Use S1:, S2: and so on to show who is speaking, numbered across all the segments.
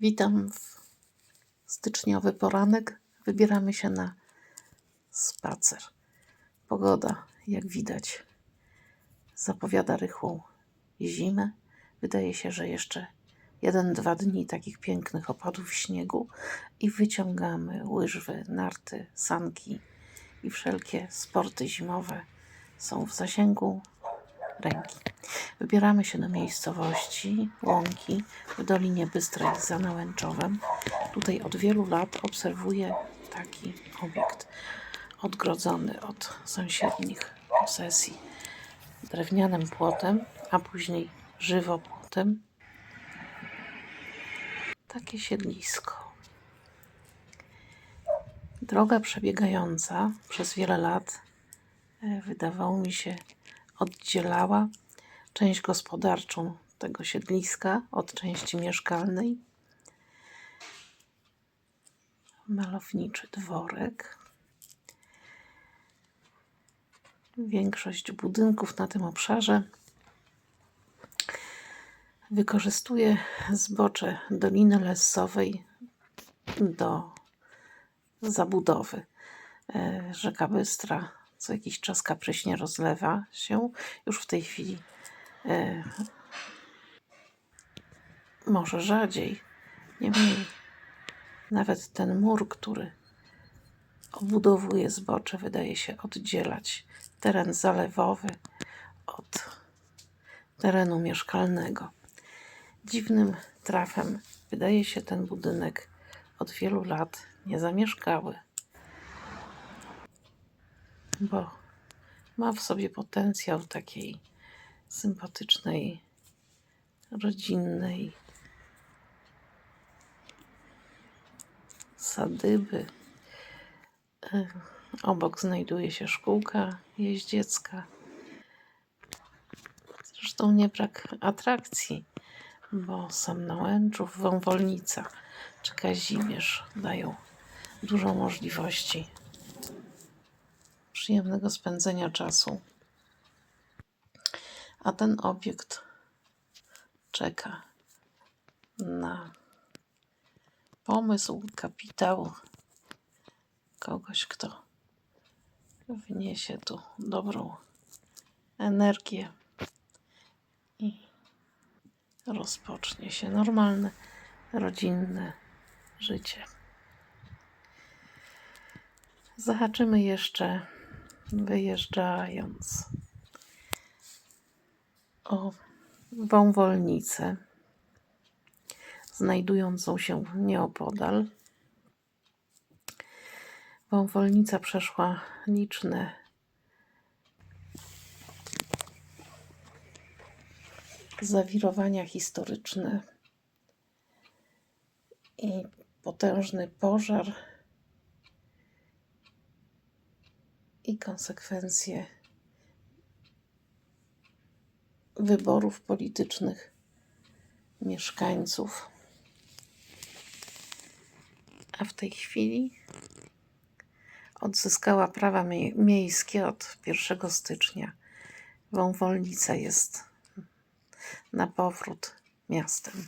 S1: Witam w styczniowy poranek. Wybieramy się na spacer. Pogoda, jak widać, zapowiada rychłą zimę. Wydaje się, że jeszcze jeden, dwa dni takich pięknych opadów śniegu i wyciągamy łyżwy, narty, sanki i wszelkie sporty zimowe są w zasięgu ręki. Wybieramy się do miejscowości Łąki w Dolinie Bystrej za Nałęczowem. Tutaj od wielu lat obserwuję taki obiekt odgrodzony od sąsiednich posesji drewnianym płotem, a później żywopłotem. Takie siedlisko. Droga przebiegająca przez wiele lat e, wydawało mi się oddzielała część gospodarczą tego siedliska od części mieszkalnej. Malowniczy dworek. Większość budynków na tym obszarze wykorzystuje zbocze Doliny Lesowej do zabudowy. E, Rzeka Bystra co jakiś czas kapryśnie rozlewa się. Już w tej chwili e, może rzadziej. Niemniej nawet ten mur, który obudowuje zbocze, wydaje się oddzielać teren zalewowy od terenu mieszkalnego. Dziwnym trafem wydaje się ten budynek od wielu lat niezamieszkały bo ma w sobie potencjał takiej sympatycznej, rodzinnej sadyby. E, obok znajduje się szkółka jeździecka. Zresztą nie brak atrakcji, bo sam Nałęczów, Wąwolnica czy Kazimierz dają dużo możliwości przyjemnego spędzenia czasu. A ten obiekt czeka na pomysł, kapitał kogoś, kto wniesie tu dobrą energię i rozpocznie się normalne, rodzinne życie. Zahaczymy jeszcze wyjeżdżając o wąwolnicę znajdującą się nieopodal. Wąwolnica przeszła liczne zawirowania historyczne i potężny pożar i konsekwencje wyborów politycznych mieszkańców. A w tej chwili odzyskała prawa mie miejskie od 1 stycznia. Wąwolnica jest na powrót miastem.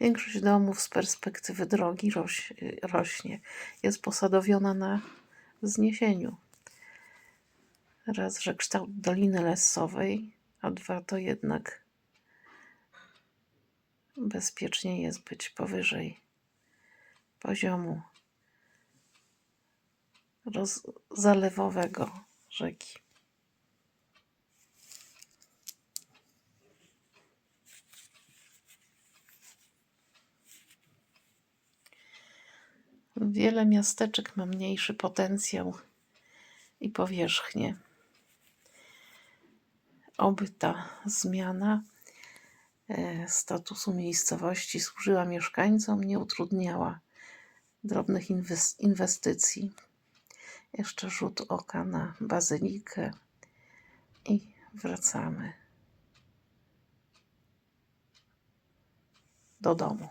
S1: Większość domów z perspektywy drogi roś, rośnie. Jest posadowiona na wzniesieniu. Raz, że kształt Doliny Lesowej, a dwa to jednak bezpiecznie jest być powyżej poziomu roz, zalewowego rzeki. Wiele miasteczek ma mniejszy potencjał i powierzchnię. Oby ta zmiana e, statusu miejscowości służyła mieszkańcom, nie utrudniała drobnych inwestycji. Jeszcze rzut oka na bazylikę i wracamy do domu.